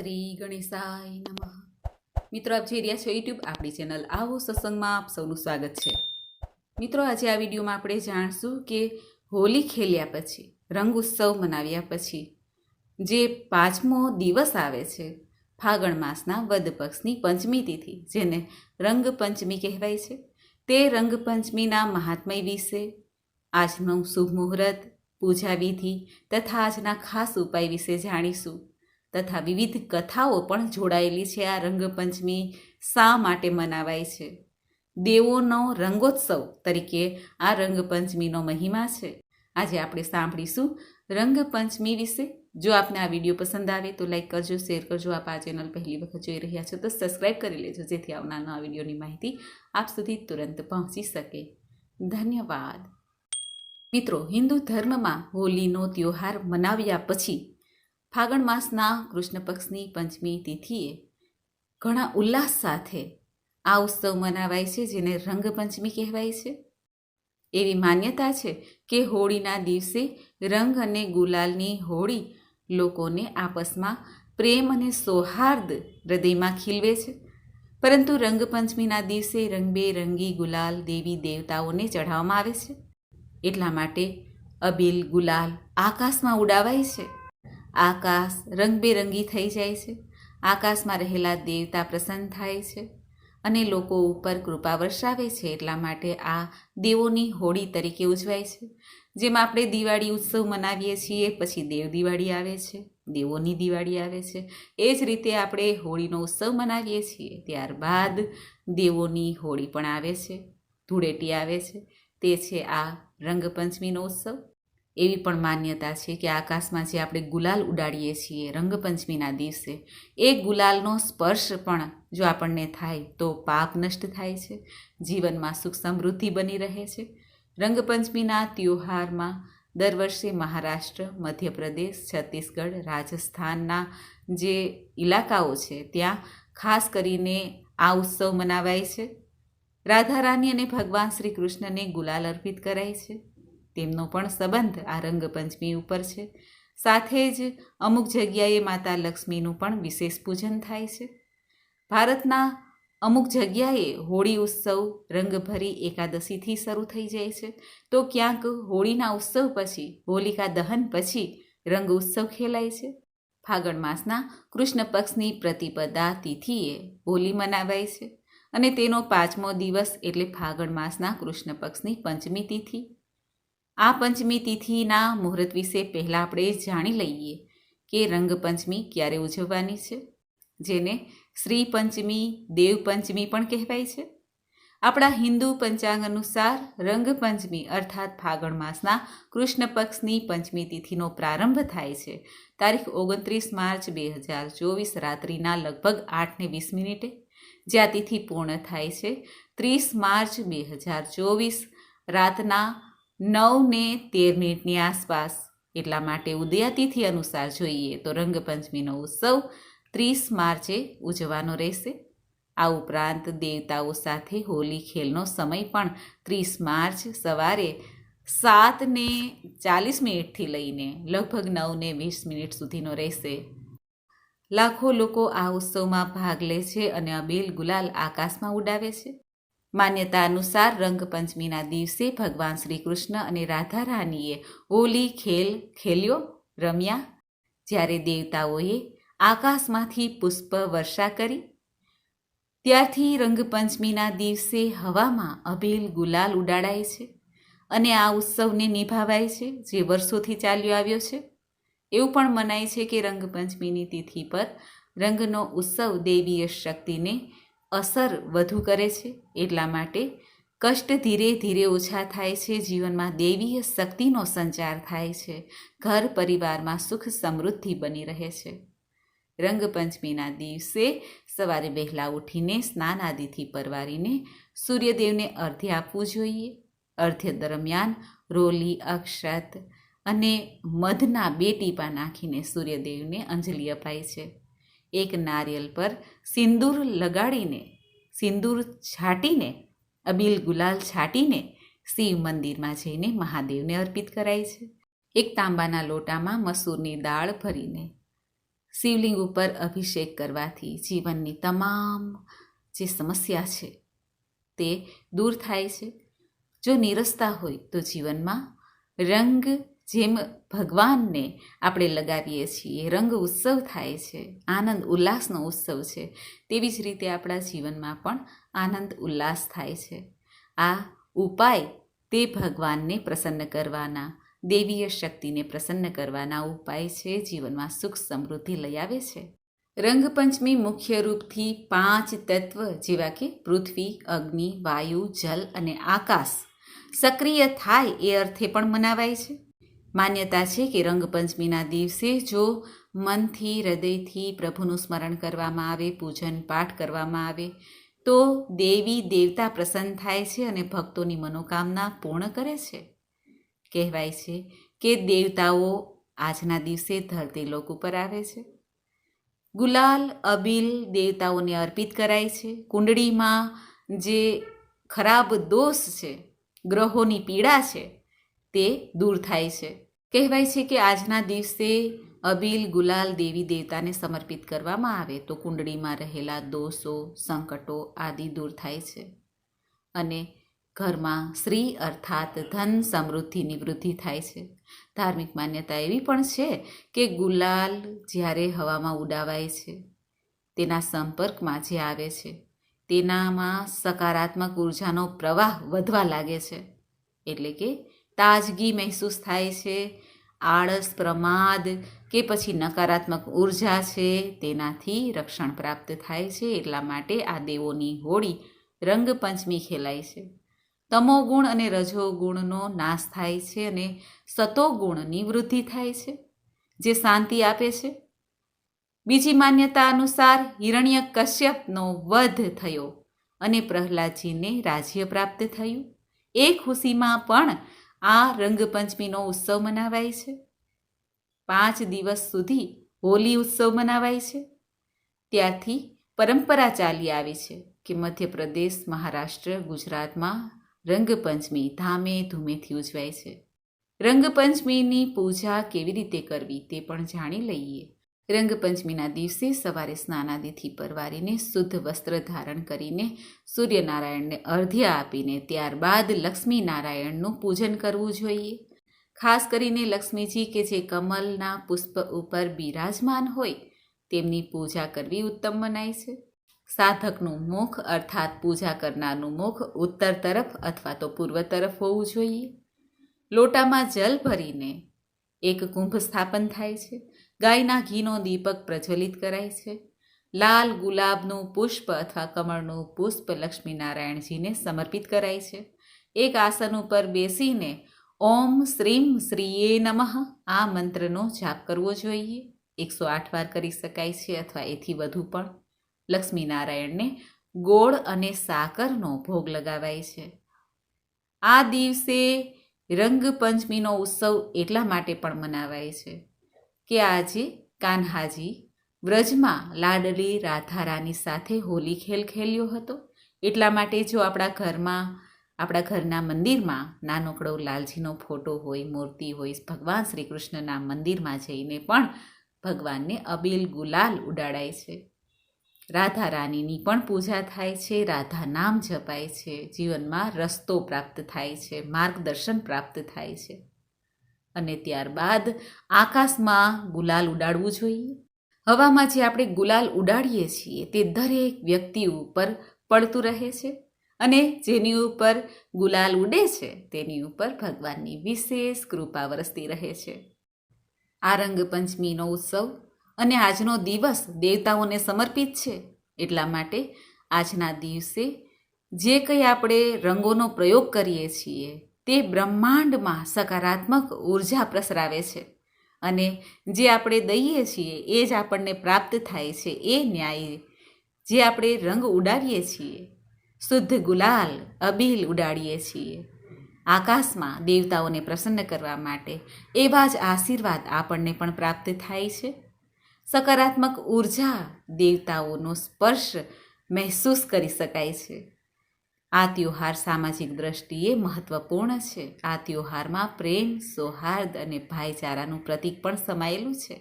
શ્રી ગણેશાય નમઃ. મિત્રો, આપ જોઈ રહ્યા છો યુટ્યુબ આપણી ચેનલ આવો સત્સંગમાં આપ સૌનું સ્વાગત છે. મિત્રો, આજે આ વિડીયોમાં આપણે જાણશું કે હોલી ખેલ્યા પછી, રંગ ઉત્સવ મનાવ્યા પછી, જે પાંચમો દિવસ આવે છે, ફાગણ માસના વદ પક્ષની પંચમી તિથિ, જેને રંગપંચમી કહેવાય છે, તે રંગપંચમીના મહાત્મય વિશે, આજનું શુભ મુહૂર્ત, પૂજા વિધિ તથા આજના ખાસ ઉપાય વિશે જાણીશું. તથા વિવિધ કથાઓ પણ જોડાયેલી છે આ રંગપંચમી શા માટે મનાવાય છે? દેવોનો રંગોત્સવ તરીકે આ રંગપંચમીનો મહિમા છે. આજે આપણે સાંભળીશું રંગપંચમી વિશે. જો આપને આ વીડિયો પસંદ આવે તો લાઈક કરજો, શેર કરજો. આપ આ ચેનલ પહેલી વખત જોઈ રહ્યા છો તો સબસ્ક્રાઈબ કરી લેજો, જેથી આવનાર નવા વિડીયોની માહિતી આપ સુધી તુરંત પહોંચી શકે. ધન્યવાદ. મિત્રો, હિન્દુ ધર્મમાં હોલીનો તહેવાર મનાવ્યા પછી ફાગણ માસના કૃષ્ણ પક્ષની પંચમી તિથિએ ઘણા ઉલ્લાસ સાથે આ ઉત્સવ મનાવાય છે, જેને રંગપંચમી કહેવાય છે. એવી માન્યતા છે કે હોળીના દિવસે રંગ અને ગુલાલની હોળી લોકોને આપસમાં પ્રેમ અને સૌહાર્દ હૃદયમાં ખીલવે છે. પરંતુ રંગપંચમીના દિવસે રંગબેરંગી ગુલાલ દેવી દેવતાઓને ચઢાવવામાં આવે છે. એટલા માટે અબીલ ગુલાલ આકાશમાં ઉડાવાય છે. આકાશ રંગબેરંગી થઈ જાય છે. આકાશમાં રહેલા દેવતા પ્રસન્ન થાય છે અને લોકો ઉપર કૃપા વરસાવે છે એટલા માટે આ દેવોની હોળી તરીકે ઉજવાય છે. જેમ આપણે દિવાળી ઉત્સવ મનાવીએ છીએ, પછી દેવ દિવાળી આવે છે, દેવોની દિવાળી આવે છે. એ જ રીતે આપણે હોળીનો ઉત્સવ મનાવીએ છીએ. ત્યારબાદ દેવોની હોળી પણ આવે છે, ધૂળેટી આવે છે. તે છે આ રંગપંચમીનો ઉત્સવ. એવી પણ માન્યતા છે કે આકાશમાં જે આપણે ગુલાલ ઉડાડીએ છીએ રંગપંચમીના દિવસે, એ ગુલાલનો સ્પર્શ પણ જો આપણને થાય તો પાપ નષ્ટ થાય છે, જીવનમાં સુખ સમૃદ્ધિ બની રહે છે. રંગપંચમીના ત્યોહારમાં દર વર્ષે મહારાષ્ટ્ર, મધ્યપ્રદેશ, છત્તીસગઢ રાજસ્થાનના જે ઇલાકાઓ છે ત્યાં ખાસ કરીને આ ઉત્સવ મનાવાય છે. રાધા રાની અને ભગવાન શ્રી કૃષ્ણને ગુલાલ અર્પિત કરાય છે. તેમનો પણ સંબંધ આ રંગપંચમી ઉપર છે. સાથે જ અમુક જગ્યાએ માતા લક્ષ્મીનું પણ વિશેષ પૂજન થાય છે. ભારતના અમુક જગ્યાએ હોળી ઉત્સવ રંગભરી એકાદશીથી શરૂ થઈ જાય છે. તો ક્યાંક હોળીના ઉત્સવ પછી, હોલિકા દહન પછી રંગ ઉત્સવ ખેલાય છે. ફાગણ માસના કૃષ્ણ પક્ષની પ્રતિપદા તિથિએ હોલી મનાવાય છે અને તેનો પાંચમો દિવસ એટલે ફાગણ માસના કૃષ્ણ પક્ષની પંચમી તિથિ. આ પંચમી તિથિના મુહૂર્ત વિશે પહેલાં આપણે જાણી લઈએ કે રંગપંચમી ક્યારે ઉજવવાની છે, જેને શ્રી પંચમી, દેવ પંચમી પણ કહેવાય છે. આપણા હિન્દુ પંચાંગ અનુસાર રંગપંચમી અર્થાત ફાગણ માસના કૃષ્ણ પક્ષની પંચમી તિથિનો પ્રારંભ થાય છે. તારીખ ઓગણત્રીસ માર્ચ બે હજાર ચોવીસ રાત્રિના લગભગ આઠને વીસ મિનિટે, જ્યાં તિથિ પૂર્ણ થાય છે. ત્રીસ માર્ચ બે હજાર ચોવીસ રાતના નવ ને તેર મિનિટની આસપાસ એટલા માટે ઉદયાતિથિ અનુસાર જોઈએ તો રંગપંચમીનો ઉત્સવ ત્રીસ માર્ચે ઉજવવાનો રહેશે. આ ઉપરાંત દેવતાઓ સાથે હોલી ખેલનો સમય પણ ત્રીસ માર્ચ સવારે સાત ને ચાલીસ મિનિટથી લઈને લગભગ નવ ને વીસ મિનિટ સુધીનો રહેશે. લાખો લોકો આ ઉત્સવમાં ભાગ લે છે અને અબીલ ગુલાલ આકાશમાં ઉડાવે છે. માન્યતા અનુસાર રંગપંચમીના દિવસે ભગવાન શ્રી કૃષ્ણ અને રાધા રાનીએ હોલી, ખેલ, ખેલ્યો રમ્યા. જ્યારે દેવતાઓએ આકાશમાંથી પુષ્પ વર્ષા કરી, ત્યારથી રંગપંચમીના દિવસે હવામાં અભેલ ગુલાલ ઉડાડાય છે અને આ ઉત્સવને નિભાવાય છે જે વર્ષોથી ચાલ્યો આવ્યો છે. એવું પણ મનાય છે કે રંગપંચમીની તિથિ પર રંગનો ઉત્સવ દેવીય શક્તિને અસર વધુ કરે છે એટલા માટે કષ્ટ ધીરે ધીરે ઓછા થાય છે, જીવનમાં દૈવીય શક્તિનો સંચાર થાય છે, ઘર પરિવારમાં સુખ સમૃદ્ધિ બની રહે છે. રંગપંચમીના દિવસે સવારે વહેલા ઉઠીને સ્નાન આદિથી પરવારીને સૂર્યદેવને અર્ધ્ય આપવું જોઈએ. અર્ધ્ય દરમિયાન રોલી, અક્ષત અને મધના બે ટીપા નાખીને સૂર્યદેવને અંજલિ અપાય છે. એક નારિયેલ પર સિંદૂર લગાડીને, સિંદૂર છાંટીને, અબીલ ગુલાલ છાંટીને શિવ મંદિરમાં જઈને મહાદેવને અર્પિત કરાય છે. એક તાંબાના લોટામાં મસૂરની દાળ ભરીને શિવલિંગ ઉપર અભિષેક કરવાથી જીવનની તમામ જે સમસ્યા છે તે દૂર થાય છે. જો નિરસતા હોય તો જીવનમાં રંગ જેમ ભગવાનને આપણે લગાવીએ છીએ, રંગ ઉત્સવ થાય છે, આનંદ ઉલ્લાસનો ઉત્સવ છે, તેવી જ રીતે આપણા જીવનમાં પણ આનંદ ઉલ્લાસ થાય છે. આ ઉપાય તે ભગવાનને પ્રસન્ન કરવાના, દેવીય શક્તિને પ્રસન્ન કરવાના ઉપાય છે, જીવનમાં સુખ સમૃદ્ધિ લઈ આવે છે. રંગપંચમી મુખ્ય રૂપથી પાંચ તત્વ જેવા કે પૃથ્વી, અગ્નિ, વાયુ, જલ અને આકાશ સક્રિય થાય એ અર્થે પણ મનાવાય છે. માન્યતા છે કે રંગપંચમીના દિવસે જો મનથી, હૃદયથી પ્રભુનું સ્મરણ કરવામાં આવે, પૂજન પાઠ કરવામાં આવે, તો દેવી દેવતા પ્રસન્ન થાય છે અને ભક્તોની મનોકામના પૂર્ણ કરે છે. કહેવાય છે કે દેવતાઓ આજના દિવસે ધરતી લોક ઉપર આવે છે. ગુલાલ, અબીલ દેવતાઓને અર્પિત કરાય છે. કુંડળીમાં જે ખરાબ દોષ છે, ગ્રહોની પીડા છે તે દૂર થાય છે. કહેવાય છે કે આજના દિવસે અબીલ ગુલાલ દેવી દેવતાને સમર્પિત કરવામાં આવે તો કુંડળીમાં રહેલા દોષો, સંકટો આદિ દૂર થાય છે. અને ઘરમાં શ્રી અર્થાત ધન સમૃદ્ધિની વૃદ્ધિ થાય છે. ધાર્મિક માન્યતા એવી પણ છે કે ગુલાલ જ્યારે હવામાં ઉડાવાય છે, તેના સંપર્કમાં જે આવે છે, તેનામાં સકારાત્મક ઉર્જાનો પ્રવાહ વધવા લાગે છે. એટલે કે તાજગી મહેસૂસ થાય છે, આળસ, પ્રમાદ કે પછી નકારાત્મક ઊર્જા છે, તેનાથી રક્ષણ પ્રાપ્ત થાય છે. એટલા માટે આ દેવોની હોળી રંગપંચમી ખેલાય છે. તમોગુણ અને રજોગુણનો નાશ થાય છે અને સતોગુણની વૃદ્ધિ થાય છે, જે શાંતિ આપે છે. બીજી માન્યતા અનુસાર હિરણ્ય કશ્યપનો વધ થયો અને પ્રહલાદજીને રાજ્ય પ્રાપ્ત થયું. એ ખુશીમાં પણ આ રંગપંચમીનો ઉત્સવ મનાવાય છે. પાંચ દિવસ સુધી હોલી ઉત્સવ મનાવાય છે. ત્યારથી પરંપરા ચાલી આવી છે કે મધ્યપ્રદેશ, મહારાષ્ટ્ર, ગુજરાતમાં રંગપંચમી ધામે ધૂમેથી ઉજવાય છે. રંગપંચમીની પૂજા કેવી રીતે કરવી તે પણ જાણી લઈએ. રંગપંચમીના દિવસે સવારે સ્નાનાદિથી પરવારીને શુદ્ધ વસ્ત્ર ધારણ કરીને સૂર્યનારાયણને અર્ધ્ય આપીને ત્યારબાદ લક્ષ્મી નારાયણનું પૂજન કરવું જોઈએ. ખાસ કરીને લક્ષ્મીજી કે જે કમલના પુષ્પ ઉપર બિરાજમાન હોય, તેમની પૂજા કરવી ઉત્તમ મનાય છે. સાધકનું મુખ અર્થાત પૂજા કરનારનું મુખ ઉત્તર તરફ અથવા તો પૂર્વ તરફ હોવું જોઈએ. લોટામાં જલ ભરીને એક કુંભ સ્થાપન થાય છે. ગાયના ઘીનો દીપક પ્રજ્વલિત કરાય છે. લાલ ગુલાબનું પુષ્પ અથવા કમળનું પુષ્પ લક્ષ્મીનારાયણજીને સમર્પિત કરાય છે. એક આસન ઉપર બેસીને ઓમ શ્રીમ શ્રીએ નમઃ આ મંત્રનો જાપ કરવો જોઈએ. એકસો આઠ વાર કરી શકાય છે અથવા એથી વધુ પણ. લક્ષ્મીનારાયણને ગોળ અને સાકરનો ભોગ લગાવાય છે. આ દિવસે રંગપંચમીનો ઉત્સવ એટલા માટે પણ મનાવાય છે. કે આજે કાન્હાજી વ્રજમાં લાડલી રાધારાની સાથે હોલી ખેલ ખેલ્યો હતો. એટલા માટે જો આપણા ઘરમાં, આપણા ઘરના મંદિરમાં નાનકડો લાલજીનો ફોટો હોય, મૂર્તિ હોય, ભગવાન શ્રી કૃષ્ણના મંદિરમાં જઈને પણ ભગવાનને અબીલ ગુલાલ ઉડાડાય છે. રાધા રાણીની પણ પૂજા થાય છે, રાધા નામ જપાય છે, જીવનમાં રસ્તો પ્રાપ્ત થાય છે, માર્ગદર્શન પ્રાપ્ત થાય છે. અને ત્યારબાદ આકાશમાં ગુલાલ ઉડાડવું જોઈએ. હવામાં જે આપણે ગુલાલ ઉડાડીએ છીએ તે દરેક વ્યક્તિ ઉપર પડતું રહે છે અને જેની ઉપર ગુલાલ ઉડે છે તેની ઉપર ભગવાનની વિશેષ કૃપા વરસતી રહે છે. આ રંગપંચમીનો ઉત્સવ અને આજનો દિવસ દેવતાઓને સમર્પિત છે એટલા માટે આજના દિવસે જે કંઈ આપણે રંગોનો પ્રયોગ કરીએ છીએ તે બ્રહ્માંડમાં સકારાત્મક ઊર્જા પ્રસરાવે છે. અને જે આપણે દઈએ છીએ, એ જ આપણને પ્રાપ્ત થાય છે, એ ન્યાય. જે આપણે રંગ ઉડાડીએ છીએ, શુદ્ધ ગુલાલ, અબીલ ઉડાડીએ છીએ. આકાશમાં દેવતાઓને પ્રસન્ન કરવા માટે એવા જ આશીર્વાદ આપણને પણ પ્રાપ્ત થાય છે. સકારાત્મક ઊર્જા દેવતાઓનો સ્પર્શ મહેસૂસ કરી શકાય છે. આ ત્યોહાર સામાજિક દ્રષ્ટિએ મહત્વપૂર્ણ છે. આ ત્યોહારમાં પ્રેમ, સૌહાર્દ અને ભાઈચારાનું પ્રતીક પણ સમાયેલું છે.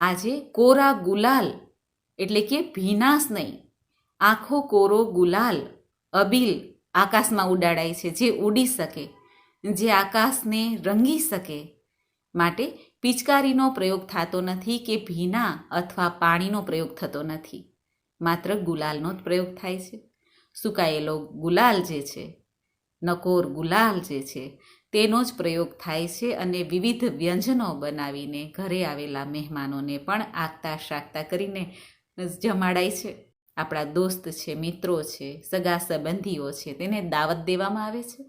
આજે કોરા ગુલાલ એટલે કે ભીનાશ નહીં, આખો કોરો ગુલાલ અબીલ આકાશમાં ઉડાડાય છે જે ઉડી શકે, જે આકાશને રંગી શકે માટે પિચકારીનો પ્રયોગ થતો નથી કે ભીના અથવા પાણીનો પ્રયોગ થતો નથી. માત્ર ગુલાલનો જ પ્રયોગ થાય છે. સુકાયેલો ગુલાલ જે છે, નકોર ગુલાલ જે છે, તેનો જ પ્રયોગ થાય છે અને વિવિધ વ્યંજનો બનાવીને ઘરે આવેલા મહેમાનોને પણ આગતા શાકતા કરીને જમાડાય છે. આપણા દોસ્ત છે, મિત્રો છે, સગા સંબંધીઓ છે, તેને દાવત દેવામાં આવે છે.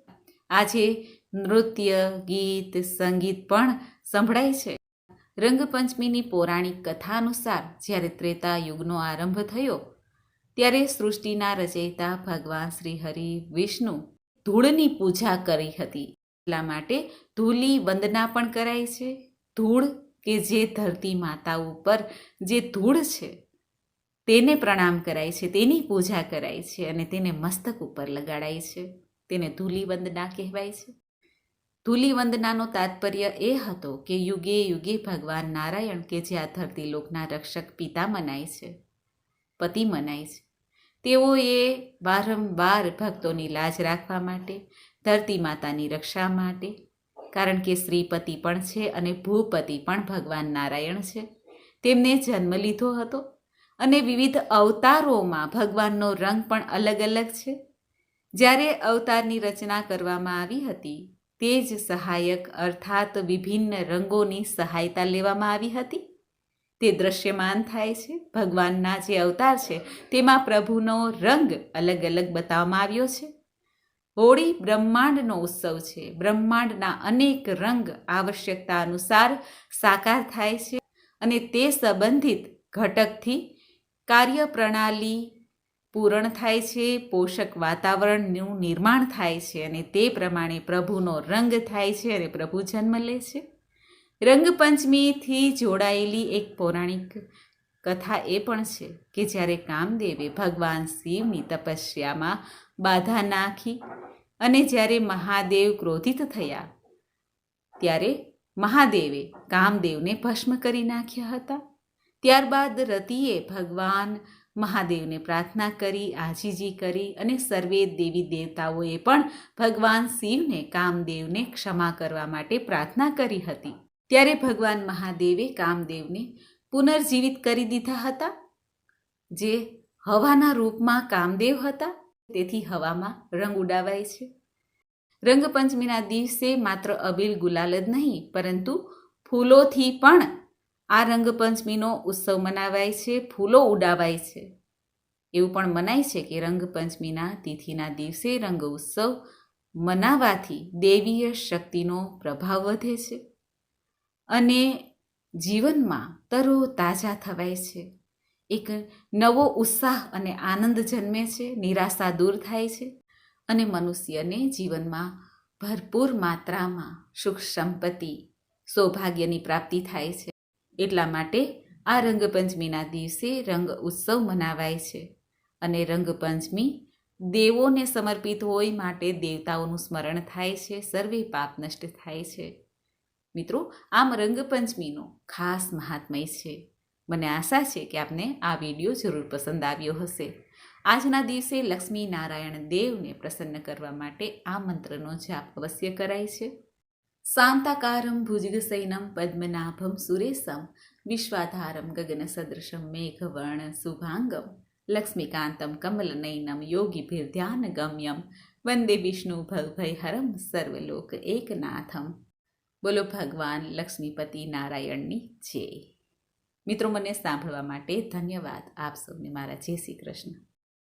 આજે નૃત્ય, ગીત, સંગીત પણ સંભળાય છે. રંગપંચમીની પૌરાણિક કથા અનુસાર જ્યારે ત્રેતા યુગનો આરંભ થયો ત્યારે સૃષ્ટિના રચયિતા ભગવાન શ્રી હરિ વિષ્ણુ ધૂળની પૂજા કરી હતી. એટલા માટે ધૂલી વંદના પણ કરાય છે. ધૂળ કે જે ધરતી માતા ઉપર જે ધૂળ છે, તેને પ્રણામ કરાય છે, તેની પૂજા કરાય છે અને તેને મસ્તક ઉપર લગાડાય છે. તેને ધૂલી વંદના કહેવાય છે. ધૂલી વંદનાનો તાત્પર્ય એ હતો કે યુગે યુગે ભગવાન નારાયણ કે જે આ ધરતી લોકના રક્ષક પિતા મનાય છે. પતિ મનાય છે. તેઓએ વારંવાર ભક્તોની લાજ રાખવા માટે, ધરતી માતાની રક્ષા માટે, કારણ કે શ્રીપતિ પણ છે અને ભૂપતિ પણ ભગવાન નારાયણ છે. તેમને જન્મ લીધો હતો અને વિવિધ અવતારોમાં ભગવાનનો રંગ પણ અલગ અલગ છે. જ્યારે અવતારની રચના કરવામાં આવી હતી, તે જ સહાયક અર્થાત વિભિન્ન રંગોની સહાયતા લેવામાં આવી હતી. તે દ્રશ્યમાન થાય છે, ભગવાનના જે અવતાર છે, તેમાં પ્રભુનો રંગ અલગ અલગ બતાવવામાં આવ્યો છે. હોળી બ્રહ્માંડનો ઉત્સવ છે. બ્રહ્માંડના અનેક રંગ આવશ્યકતા અનુસાર સાકાર થાય છે અને તે સંબંધિત ઘટકથી કાર્યપ્રણાલી પૂરણ થાય છે, પોષક વાતાવરણનું નિર્માણ થાય છે અને તે પ્રમાણે પ્રભુનો રંગ થાય છે અને પ્રભુ જન્મ લે છે. રંગપંચમીથી જોડાયેલી એક પૌરાણિક કથા એ પણ છે કે જ્યારે કામદેવે ભગવાન શિવની તપસ્યામાં બાધા નાખી અને જ્યારે મહાદેવ ક્રોધિત થયા, ત્યારે મહાદેવે કામદેવને ભસ્મ કરી નાખ્યા હતા. ત્યારબાદ રતિએ ભગવાન મહાદેવને પ્રાર્થના કરી, આજીજી કરી અને સર્વે દેવી દેવતાઓએ પણ ભગવાન શિવને કામદેવને ક્ષમા કરવા માટે પ્રાર્થના કરી હતી. ત્યારે ભગવાન મહાદેવે કામદેવને પુનર્જીવિત કરી દીધા હતા, જે હવાના રૂપમાં કામદેવ હતા, તેથી હવામાં રંગ ઉડાવાય છે. રંગપંચમીના દિવસે માત્ર અબીલ ગુલાલ જ નહીં, પરંતુ ફૂલોથી પણ આ રંગપંચમીનો ઉત્સવ મનાવાય છે, ફૂલો ઉડાવાય છે. એવું પણ મનાય છે કે રંગપંચમીના તિથિના દિવસે રંગ ઉત્સવ મનાવાથી દેવીય શક્તિનો પ્રભાવ વધે છે. અને જીવનમાં તરો તાજા થવાય છે. એક નવો ઉત્સાહ અને આનંદ જન્મે છે, નિરાશા દૂર થાય છે અને મનુષ્યને જીવનમાં ભરપૂર માત્રામાં સુખ સંપત્તિ, સૌભાગ્યની પ્રાપ્તિ થાય છે. એટલા માટે આ રંગપંચમીના દિવસે રંગ ઉત્સવ મનાવાય છે અને રંગપંચમી દેવોને સમર્પિત હોય માટે દેવતાઓનું સ્મરણ થાય છે, સર્વે પાપ નષ્ટ થાય છે. મિત્રો, આમ રંગપંચમીનો ખાસ મહાત્મય છે. મને આશા છે કે આપને આ વીડિયો જરૂર પસંદ આવ્યો હશે. આજના દિવસે લક્ષ્મી નારાયણ દેવને પ્રસન્ન કરવા માટે આ મંત્રનો જાપ અવશ્ય કરાય છે. શાંતાકારમ ભુજગસૈનમ પદ્મનાભમ સુરેશમ વિશ્વાધારમ ગગનસદૃશમ મેઘવર્ણ શુભાંગમ લક્ષ્મીકાંતમ કમલનયનમ યોગીભિર્ધ્યાનગમ્યમ વંદે વિષ્ણુ ભવભયહરમ સર્વલોક એકનાથમ બોલો ભગવાન લક્ષ્મીપતિ નારાયણની જય. મિત્રો, મને સાંભળવા માટે ધન્યવાદ. આપ સૌને મારા જય શ્રી કૃષ્ણ.